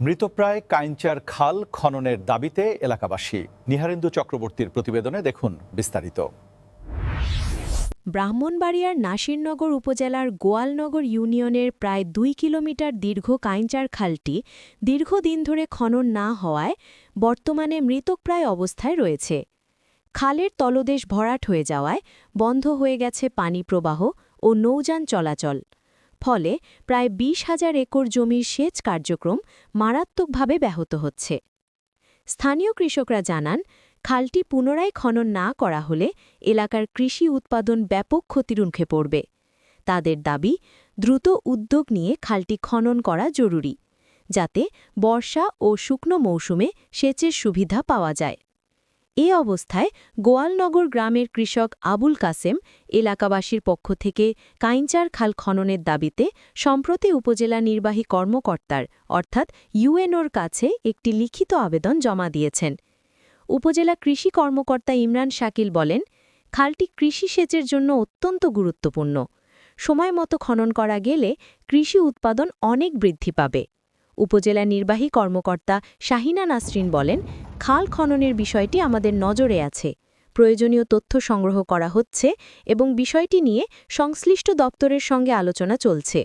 মৃতপ্রায় কাইঞ্চার খাল খননের দাবিতে এলাকাবাসী নিহারেন্দু চক্রবর্তীর প্রতিবেদনে দেখুন বিস্তারিত। ব্রাহ্মণবাড়িয়ার নাসিরনগর উপজেলার গোয়ালনগর ইউনিয়নের প্রায় দুই কিলোমিটার দীর্ঘ কাইঞ্চার খালটি দীর্ঘদিন ধরে খনন না হওয়ায় বর্তমানে মৃতপ্রায় অবস্থায় রয়েছে। খালের তলদেশ ভরাট হয়ে যাওয়ায় বন্ধ হয়ে গেছে পানি প্রবাহ ও নৌযান চলাচল। ফলে প্রায় বিশ হাজার একর জমির সেচ কার্যক্রম মারাত্মকভাবে ব্যাহত হচ্ছে। স্থানীয় কৃষকরা জানান, খালটি পুনরায় খনন না করা হলে এলাকার কৃষি উৎপাদন ব্যাপক ক্ষতির মুখে পড়বে। তাদের দাবি, দ্রুত উদ্যোগ নিয়ে খালটি খনন করা জরুরি, যাতে বর্ষা ও শুকনো মৌসুমে সেচের সুবিধা পাওয়া যায়। এ অবস্থায় গোয়ালনগর গ্রামের কৃষক আবুল কাসেম এলাকাবাসীর পক্ষ থেকে কাইঞ্চার খাল খননের দাবিতে সম্প্রতি উপজেলা নির্বাহী কর্মকর্তার, অর্থাৎ ইউএনওর কাছে একটি লিখিত আবেদন জমা দিয়েছেন। উপজেলা কৃষি কর্মকর্তা ইমরান শাকিল বলেন, খালটি কৃষি সেচের জন্য অত্যন্ত গুরুত্বপূর্ণ। সময় মতো খনন করা গেলে কৃষি উৎপাদন অনেক বৃদ্ধি পাবে। উপজেলা নির্বাহী কর্মকর্তা শাহিনা নাসরিন বলেন খাল খননের বিষয়টি আমাদের নজরে আছে। প্রয়োজনীয় তথ্য সংগ্রহ করা হচ্ছে এবং বিষয়টি নিয়ে সংশ্লিষ্ট দপ্তরের সঙ্গে আলোচনা চলছে।